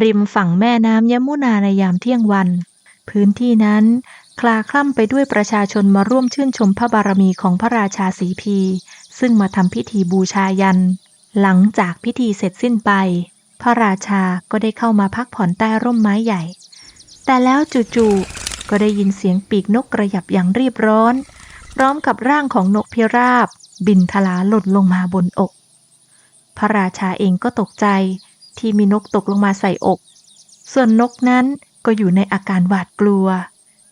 ริมฝั่งแม่น้ำยมุนาในยามเที่ยงวัน พื้นที่นั้น คลาคล่ำไปด้วยประชาชนมาร่วมชื่นชมพระบารมีของพระราชาสีพี ซึ่งมาทำพิธีบูชายัน หลังจากพิธีเสร็จสิ้นไป พระราชาก็ได้เข้ามาพักผ่อนใต้ร่มไม้ใหญ่ แต่แล้วจู่ๆก็ได้ยินเสียงปีกนกกระยับอย่างรีบร้อน พร้อมกับร่างของนกพิราบ บินทลาหล่นลงมาบนอก พระราชาเองก็ตกใจ ที่มีนกตกลงมาใส่อก ส่วนนกนั้นก็อยู่ในอาการหวาดกลัว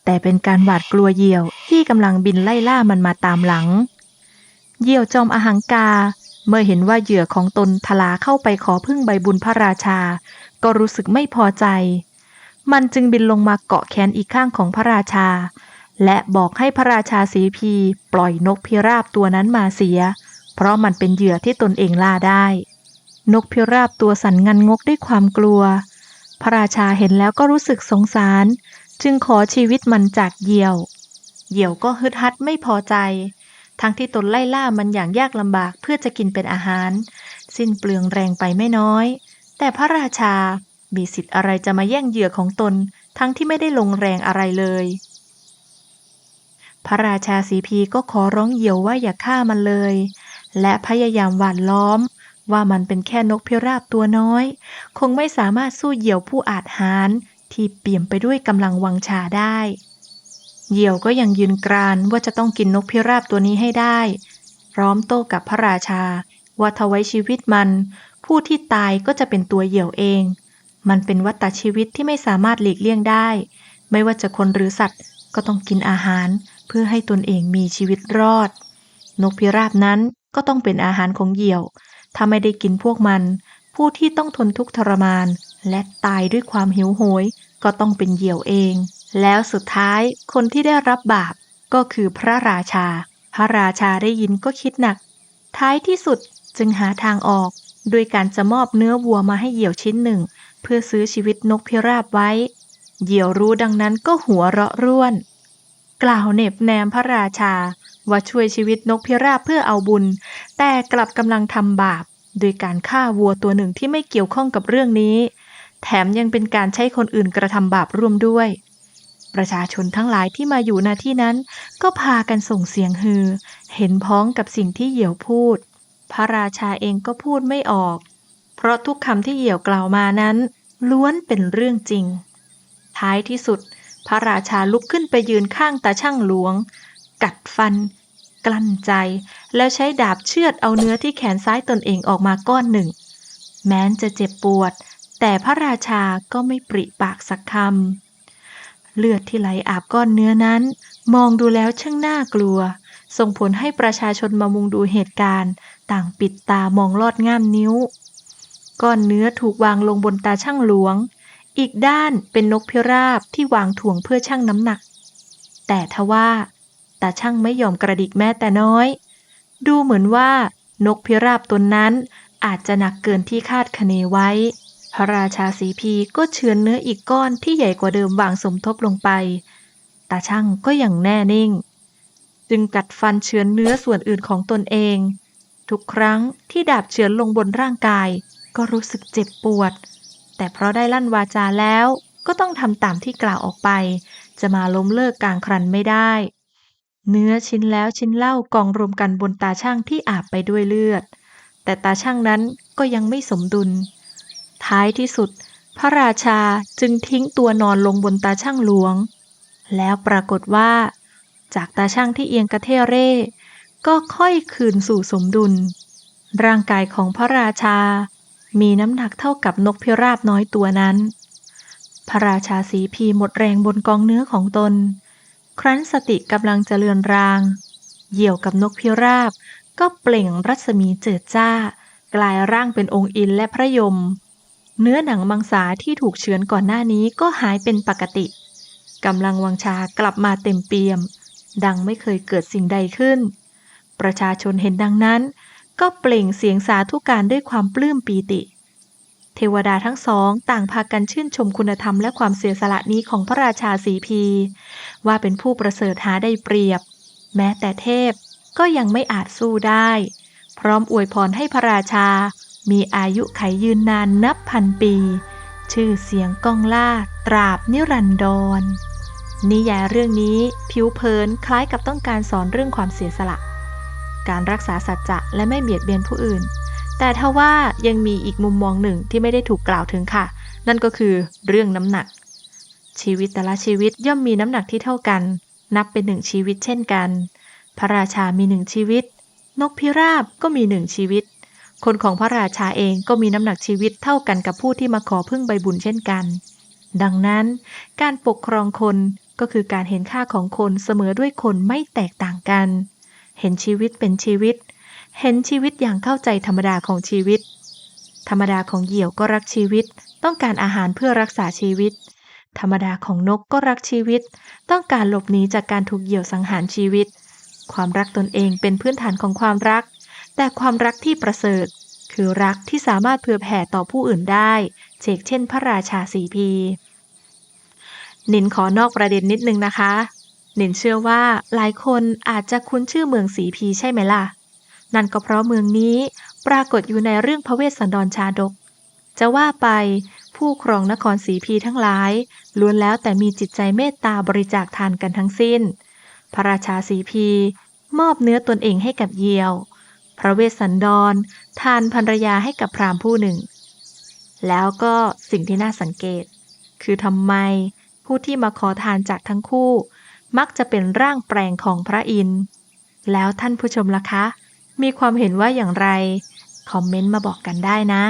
แต่เป็นการหวาดกลัวเหยี่ยวที่กำลังบินไล่ล่ามันมาตามหลัง เหยี่ยวจอมอหังกา เมื่อเห็นว่าเหยื่อของตนทลาเข้าไปขอพึ่งใบบุญพระราชา ก็รู้สึกไม่พอใจ มันจึงบินลงมาเกาะแขนอีกข้างของพระราชา และบอกให้พระราชาสีพี ปล่อยนกพิราบตัวนั้นมาเสีย เพราะมันเป็นเหยื่อที่ตนเองล่าได้ นกพิราบตัวสั่นงันงกด้วยความกลัว พระราชาเห็นแล้วก็รู้สึกสงสาร จึงขอชีวิตมันจากเหยี่ยว เหยี่ยวก็ฮึดฮัดไม่พอใจ ทั้งที่ตนไล่ล่ามันอย่างยากลำบากเพื่อจะกินเป็นอาหาร สิ้นเปลืองแรงไปไม่น้อย แต่พระราชา มีสิทธิ์อะไรจะมาแย่งเหยื่อของตน ทั้งที่ไม่ได้ลงแรงอะไรเลย พระราชาสีพีก็ขอร้องเหยี่ยวว่าอย่าฆ่ามันเลย และพยายามหว่านล้อม ว่ามันเป็นแค่นกพิราบตัวน้อย คงไม่สามารถสู้เหยี่ยวผู้อาจหาญที่เปี่ยมไปด้วยกำลังวังชาได้ เหยี่ยวก็ยังยืนกรานว่าจะต้องกินนกพิราบตัวนี้ให้ได้ พร้อมโต้กับพระราชา ว่าทไว้ชีวิตมัน ผู้ที่ตายก็จะเป็นตัวเหยี่ยวเอง มันเป็นวัฏชีวิตที่ไม่สามารถหลีกเลี่ยงได้ ไม่ว่าจะคนหรือสัตว์ก็ต้องกินอาหารเพื่อให้ตนเองมีชีวิตรอด นกพิราบนั้นก็ต้องเป็นอาหารของเหยี่ยว ถ้าไม่ได้กินพวกมัน ผู้ที่ต้องทนทุกข์ทรมาน และตายด้วยความหิวโหย ก็ต้องเป็นเหยี่ยวเอง แล้วสุดท้ายคนที่ได้รับบาปก็คือพระราชา พระราชาได้ยินก็คิดหนัก ท้ายที่สุดจึงหาทางออกด้วยการจะมอบเนื้อวัวมาให้เหยี่ยวชิ้นหนึ่ง เพื่อซื้อชีวิตนกพิราบไว้ เหยี่ยวรู้ดังนั้นก็หัวเราะร่วน กล่าวเหน็บแนมพระราชาว่าช่วยชีวิตนกพิราบเพื่อเอาบุญ แต่กลับกำลังทำบาป โดยการฆ่าวัวตัวหนึ่งที่ไม่เกี่ยวข้องกับเรื่องนี้ แถมยังเป็นการใช้คนอื่นกระทำบาปร่วมด้วย ประชาชนทั้งหลายที่มาอยู่ณที่นั้น ก็พากันส่งเสียงฮือ เห็นพ้องกับสิ่งที่เหี่ยวพูด พระราชาเองก็พูดไม่ออก เพราะทุกคำที่เหี่ยวกล่าวมานั้น ล้วนเป็นเรื่องจริง ท้ายที่สุด พระราชาลุกขึ้นไปยืนข้างตาช่างหลวง กัดฟัน กลั้นใจ แล้วใช้ดาบเชือดเอาเนื้อที่แขนซ้ายตนเองออกมาก้อนหนึ่ง แม้นจะเจ็บปวด แต่พระราชาก็ไม่ปริปากสักคำเลือดที่ไหลอาบก้อนเนื้อนั้น มองดูแล้วช่างน่ากลัว ส่งผลให้ประชาชนมามุงดูเหตุการณ์ ต่างปิดตามองลอดง่ามนิ้ว ก้อนเนื้อถูกวางลงบนตาช่างหลวง อีกด้านเป็นนกพิราบที่วางถ่วงเพื่อชั่งน้ำหนัก แต่ทว่า ตาช่างไม่ยอมกระดิกแม้แต่น้อย ดูเหมือนว่านกพิราบตนนั้นอาจจะหนักเกินที่คาดคะเนไว้ พระราชาสีพีก็เฉือนเนื้ออีกก้อนที่ใหญ่กว่าเดิมวางสมทบลงไปตาช่างก็อย่างแน่นิ่ง จึงกัดฟันเฉือนเนื้อส่วนอื่นของตนเอง ทุกครั้งที่ดาบเฉือนลงบนร่างกาย ก็รู้สึกเจ็บปวด แต่เพราะได้ลั่นวาจาแล้ว ก็ต้องทำตามที่กล่าวออกไป จะมาล้มเลิกกลางครันไม่ได้ เนื้อชิ้นแล้วชิ้นเล่ากองรวมกันบนตาช่างที่อาบไปด้วยเลือด แต่ตาช่างนั้นก็ยังไม่สมดุล ท้ายที่สุด พระราชาจึงทิ้งตัวนอนลงบนตาช่างหลวง แล้วปรากฏว่า จากตาช่างที่เอียงกระเทเร่ ก็ค่อยคืนสู่สมดุล ร่างกายของพระราชา มีน้ำหนักเท่ากับนกพิราบน้อยตัวนั้น พระราชาสีพีหมดแรงบนกองเนื้อของตน ครั้นสติกำลังจะเลือนราง เหยี่ยวกับนกพิราบ ก็เปล่งรัศมีเจิดจ้า กลายร่างเป็นองค์อินและพระยม เนื้อหนังมังสาที่ถูกเฉือนก่อนหน้านี้ก็หายเป็นปกติกำลังวังชากลับมาเต็มเปี่ยม ดังไม่เคยเกิดสิ่งใดขึ้น ประชาชนเห็นดังนั้น ก็เปล่งเสียงสาธุการด้วยความปลื้มปีติ เทวดาทั้งสองต่างพากันชื่นชมคุณธรรมและความเสียสละนี้ของพระราชาสีพี ว่าเป็นผู้ประเสริฐหาได้เปรียบ แม้แต่เทพก็ยังไม่อาจสู้ได้ พร้อมอวยพรให้พระราชา มีอายุไขยืนนานนับพันปี ชื่อเสียงก้องล่าตราบนิรันดรนิยายเรื่องนี้ผิวเผินคล้ายกับต้องการสอนเรื่องความเสียสละ การรักษาสัจจะและไม่เบียดเบียนผู้อื่น แต่ทว่ายังมีอีกมุมมองหนึ่งที่ไม่ได้ถูกกล่าวถึงค่ะ นั่นก็คือเรื่องน้ำหนัก ชีวิตแต่ละชีวิตย่อมมีน้ำหนักที่เท่ากัน นับเป็นหนึ่งชีวิตเช่นกัน พระราชามีหนึ่งชีวิต นกพิราบก็มีหนึ่งชีวิต คนของพระราชาเองก็มีน้ำหนักชีวิตเท่ากันกับผู้ที่มาขอพึ่งใบบุญเช่นกัน ดังนั้น การปกครองคนก็คือการเห็นค่าของคนเสมอด้วยคนไม่แตกต่างกัน เห็นชีวิตเป็นชีวิต เห็นชีวิตอย่างเข้าใจธรรมดาของชีวิต ธรรมดาของเหยี่ยวก็รักชีวิต ต้องการอาหารเพื่อรักษาชีวิต ธรรมดาของนกก็รักชีวิต ต้องการหลบหนีจากการถูกเหยี่ยวสังหารชีวิต ความรักตนเองเป็นพื้นฐานของความรัก แต่ความรักที่ประเสริฐ คือรักที่สามารถเผื่อแผ่ต่อผู้อื่นได้เชกเช่น พระราชาสีพีนินขอนอกประเด็นนิดนึงนะคะนินเชื่อว่าหลายคนอาจจะคุ้นชื่อเมืองสีพีใช่ไหมล่ะ นั่นก็เพราะเมืองนี้ปรากฏอยู่ในเรื่องพระเวสสันดรชาดก จะว่าไปผู้ครองนครสีพีทั้งหลายล้วนแล้วแต่มีจิตใจเมตตาบริจาคทานกันทั้งสิ้น พระราชาสีพี มอบเนื้อตนเองให้กับเยี่ยว พระเวสสันดร ทานภรรยาให้กับพราหมณ์ผู้หนึ่ง แล้วก็สิ่งที่น่าสังเกต คือทำไมผู้ที่มาขอทานจากทั้งคู่ มักจะเป็นร่างแปลงของพระอินทร์แล้วท่านผู้ชมล่ะคะ มีความเห็นว่าอย่างไร คอมเมนต์มาบอกกันได้นะ